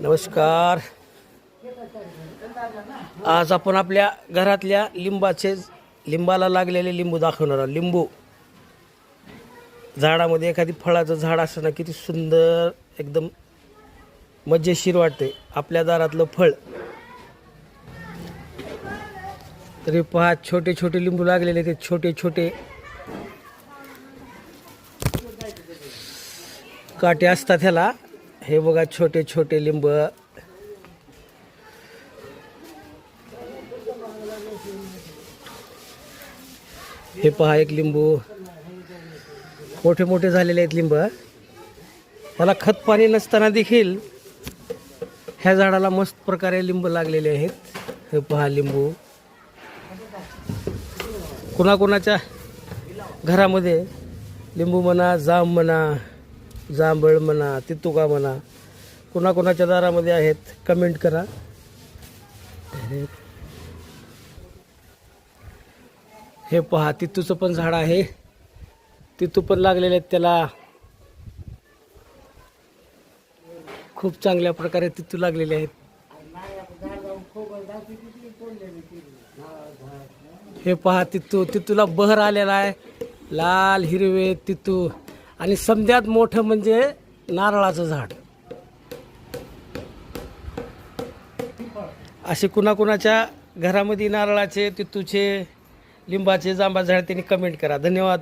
नमस्कार. आज आपण आपल्या घरातल्या लिंबाचे लिंबाला लागलेले लिंबू दाखवणार आहोत. लिंबू. झाडामध्ये एखादी फळाचं झाड असताना किती सुंदर एकदम मजेशीर वाटते आपल्या दारातलं फळ. तरी पहा छोटे छोटे लिंबू लागलेले ते छोटे छोटे काटे असतात ह्याला. हे बघा छोटे छोटे लिंब. हे पहा एक लिंबू. मोठे मोठे झालेले आहेत लिंब. मला खत पाणी नसताना देखील ह्या झाडाला मस्त प्रकारे लिंब लागलेले आहेत. हे पहा लिंबू. कुणाकुणाच्या घरामध्ये लिंबू म्हणा जाम म्हणा जांभळ म्हणा तितुका म्हणा कुणाकुणाच्या दारामध्ये आहेत कमेंट करा. हे पहा तितूचं पण झाड आहे. तितू पण लागलेले आहेत त्याला. खूप चांगल्या प्रकारे तितू लागलेले आहेत. हे पहा तितू तितूला बहर आलेला आहे. लाल हिरवे तितू. आणि समध्यात मोठं म्हणजे नारळाचं झाड. असे कुणाकुणाच्या घरामध्ये नारळाचे तितूचे लिंबाचे जांबा झाड त्यांनी कमेंट करा. धन्यवाद.